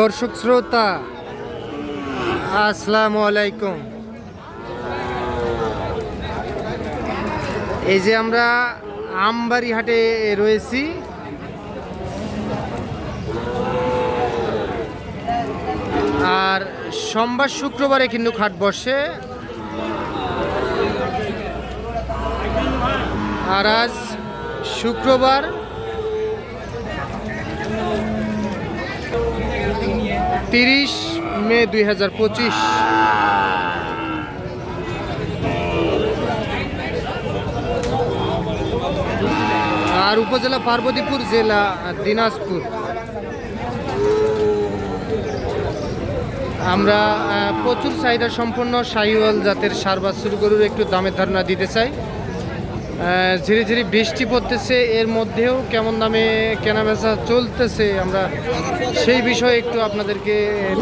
দর্শক শ্রোতা, আসসালামু আলাইকুম। এই যে আমরা আমবাড়ি হাটে রয়েছি। আর সোমবার শুক্রবারে কিন্তু হাট বসে। আর আজ শুক্রবার তিরিশ মে দুই হাজার পঁচিশ। আর উপজেলা পার্বতীপুর জেলা দিনাজপুর। আমরা প্রচুর চাহিদা সম্পন্ন শাহিওয়াল জাতের সার বাছুর গরুর একটু দামের ধারণা দিতে চাই। ঝিরি ঝিরি বৃষ্টি পড়তেছে, এর মধ্যেও কেমন দামে কেনাবেচা চলতেছে আমরা সেই বিষয়ে একটু আপনাদেরকে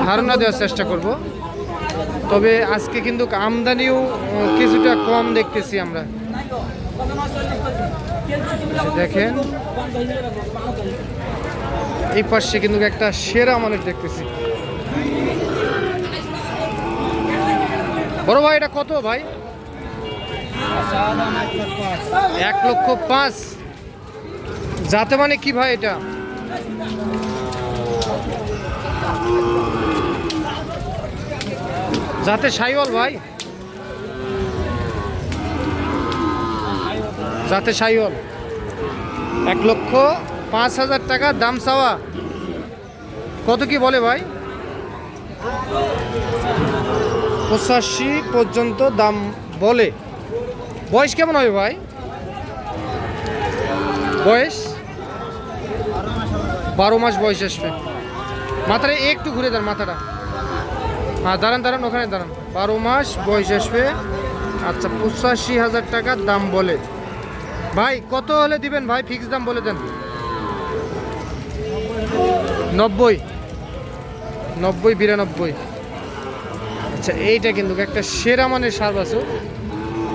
ধারণা দেওয়ার চেষ্টা করব। তবে আজকে কিন্তু আমদানিও কিছুটা কম দেখতেছি আমরা। দেখেন, এই পাশে কিন্তু একটা সেরা মানের দেখতেছি। বড় ভাই, এটা কত ভাই? এক লক্ষ পাঁচ। যাতে মানে কি ভাই এটা? যাতে সাইওয়াল ভাই। যাতে সাইওয়াল। এক লক্ষ পাঁচ হাজার টাকা দাম চাওয়া। কত কি বলে ভাই? পঁচাশি পর্যন্ত দাম বলে। বয়স কেমন হবে ভাই? বয়স? বারো মাস বয়স আসবে। মাথাটা একটু ঘুরে দেন মাথাটা। হ্যাঁ দাঁড়ান দাঁড়ান, ওখানে দাঁড়ান। বারো মাস বয়স আসবে। আচ্ছা পঁচাশি হাজার টাকা দাম বলে। ভাই, কত হলে দিবেন ভাই? ফিক্স দাম বলে দেন। নব্বই। নব্বই, বিরানব্বই। আচ্ছা এইটা কিন্তু একটা সেরা মানের সার বাছুর।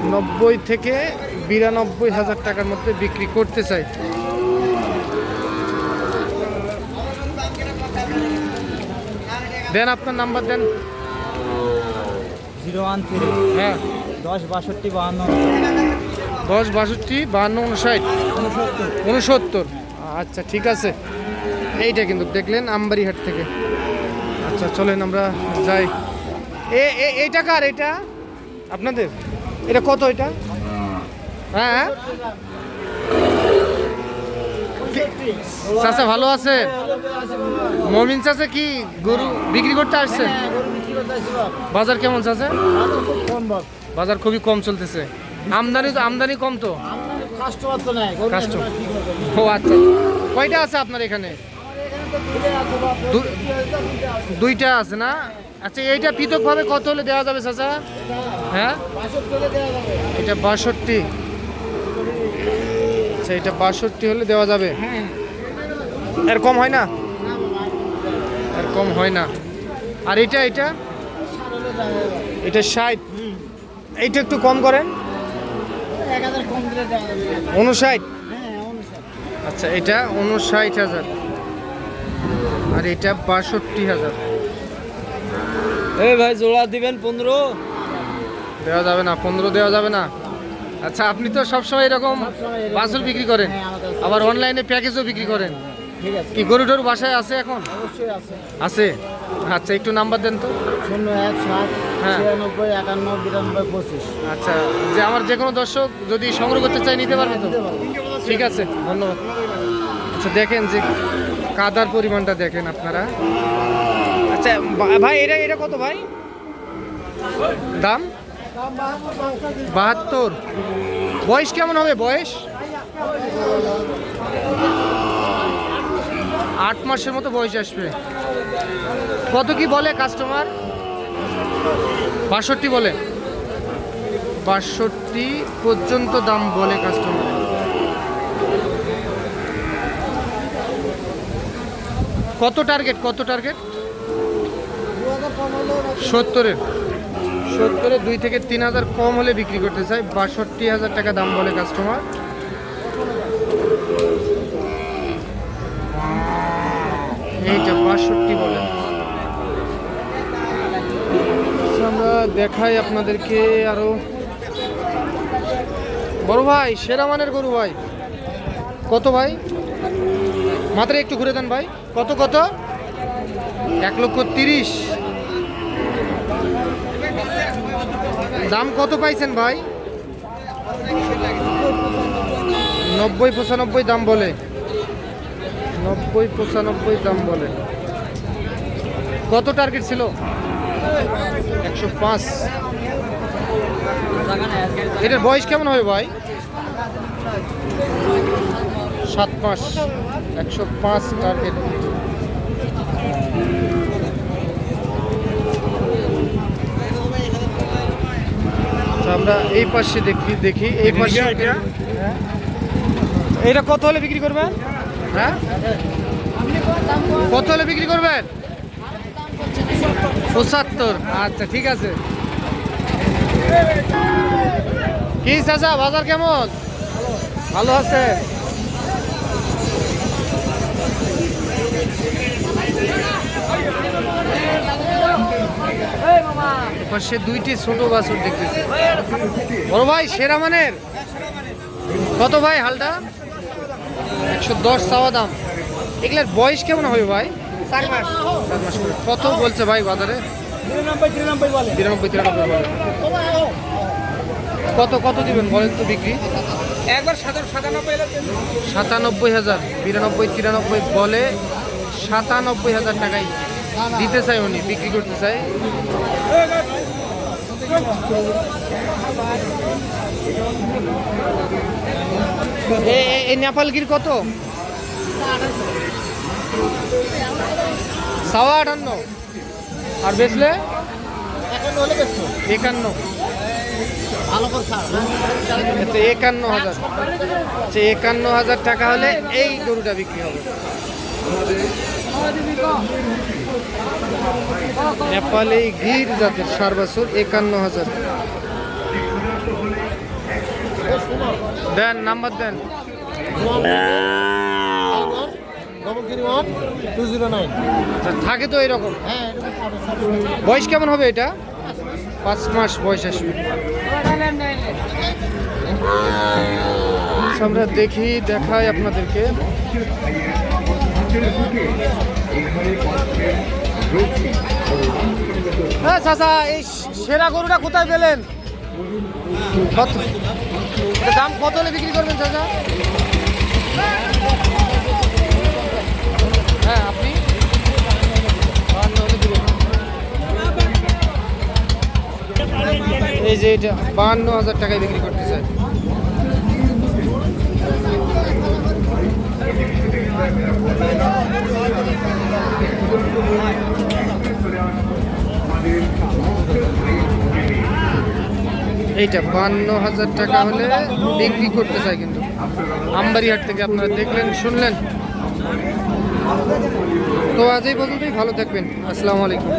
নব্বই থেকে বিরানব্বই হাজার টাকার মধ্যে বিক্রি করতে চাই। দেন আপনার নাম্বার দেন। জিরো ওয়ান থ্রি হ্যাঁ। দশ বাষট্টি বাহান্ন। দশ বাষট্টি বাহান্ন উনষাট উনসত্তর আচ্ছা ঠিক আছে। এইটা কিন্তু দেখলেন আমবাড়িহাট থেকে। আচ্ছা চলেন আমরা যাই। এ এ- এইটা কার এটা? আপনাদের? এটা কত এটা? হ্যাঁ চাচা ভালো আছে? মমিন চাচা কি গরু বিক্রি করতে আসছে? বাজার কেমন চাচা? বাজার খুবই কম চলতেছে। আমদানি তো আমদানি কম তো? কাস্টমার তো নাই কাস্টমার ও আচ্ছা। কয়টা আছে আপনার এখানে? দুইটা আছে না? আচ্ছা এইটা পৃথকভাবে কত হলে দেওয়া যাবে চাচা? হ্যাঁ? এটা বাষট্টি। আচ্ছা এটা বাষট্টি হলে দেওয়া যাবে? এর কম হয় না? এর কম হয় না। আর এটা এটা? এটা ষাট। এইটা একটু কম করেন। দিলে উনষাট। হ্যাঁ আচ্ছা এটা উনষাট হাজার। আর এটা বাষট্টি হাজার। এই ভাই জোড়া দিবেন পনেরো? দেওয়া যাবে না পনেরো দেওয়া যাবে না। আচ্ছা আপনি তো সবসময় এরকম। বাছুর বিক্রি করেন হ্যাঁ। আবার অনলাইনে প্যাকেজও বিক্রি করেন। কি গরু টরু বাসায় আছে এখন? আছে। আচ্ছা একটু নাম্বার দেন তো। শূন্য এক সাত হ্যাঁ। ছিয়ানব্বই একান্ন বিরানব্বই পঁচিশ। আচ্ছা যে আমার যে কোনো দর্শক যদি সংগ্রহ করতে চায় নিতে পারবে তো? ঠিক আছে ধন্যবাদ। আচ্ছা দেখেন যে কাদার পরিমাণটা দেখেন আপনারা। আচ্ছা ভাই এটা এটা কত ভাই? দাম? বাহাত্তর। বয়স কেমন হবে? বয়স? আট মাসের মতো বয়স আসবে। কত কি বলে কাস্টমার বাষট্টি বলে। বাষট্টি পর্যন্ত দাম বলে কাস্টমার কত টার্গেট কত টার্গেট সত্তরের। সত্তরের দুই থেকে তিন হাজার কম হলে বিক্রি করতে চাই। বাষট্টি হাজার টাকা দাম বলে কাস্টমার এইটা বাষট্টি বলে আচ্ছা, আমরা দেখাই আপনাদেরকে আরও। বড় ভাই সেরা মানের গরু ভাই। কত ভাই? মাত্র একটু ঘুরে দেন ভাই। কত কত? এক লক্ষ তিরিশ। দাম কত পাইছেন ভাই? নব্বই পঁচানব্বই দাম বলে। নব্বই পঁচানব্বই দাম বলে। কত টার্গেট ছিল? একশো পাঁচ। এটার বয়স কেমন হবে ভাই? সাত মাস। একশো পাঁচ টার্গেট আচ্ছা, আমরা এই পাশে দেখি দেখি এই পাশে। হ্যাঁ? এটা কত হলে বিক্রি করবেন? হ্যাঁ? কত হলে বিক্রি করবেন? পঁচাত্তর। আচ্ছা ঠিক আছে। কি চাচা বাজার কেমন? ভালো আছে। পাশে দুইটি ছোট বাছুর দেখতেছি। বড় ভাই সেরা মানের? কত ভাই হালটা? একশো দশ চাওয়া দাম। এগুলার বয়স কেমন হবে ভাই? চার মাস। করে। কত বলছে ভাই বাজারে? বিরানব্বই তিরানব্বই বলে। কত কত দিবেন বলেন তো বিক্রি? একবার সাতানব্বই সাতানব্বই হাজার। বিরানব্বই তিরানব্বই বলে। সাতানব্বই হাজার টাকাই দিতে চাই উনি, বিক্রি করতে চাই। এই নেপালগির কত? সাওয়া আটান্ন। আর বেচলে? একান্ন। আচ্ছা, একান্ন হাজার। আচ্ছা একান্ন হাজার টাকা হলে এই গরুটা বিক্রি হবে। নেপালে গির জাতের সার বছর একান্ন হাজার। দেন নাম্বার দেন। আচ্ছা, থাকে তো এরকম হ্যাঁ বয়স কেমন হবে এটা? পাঁচ মাস বয়স আসবে। আচ্ছা, আমরা দেখি দেখাই আপনাদেরকে। হ্যাঁ এই সেরা গরুটা কোথায় পেলেন? দাম কত হলে বিক্রি করবেন চাচা? হ্যাঁ আপনি বাহান্ন হলে দিবেন। এই যে এটা বাহান্ন হাজার টাকায় বিক্রি করতে চাই এইটা বান্ন হাজার টাকা হলে বিক্রি করতে চাই কিন্তু। আমবাড়িহাট থেকে আপনারা দেখলেন, শুনলেন। তো আজ এই পর্যন্তই, ভালো থাকবেন। আসসালামু আলাইকুম।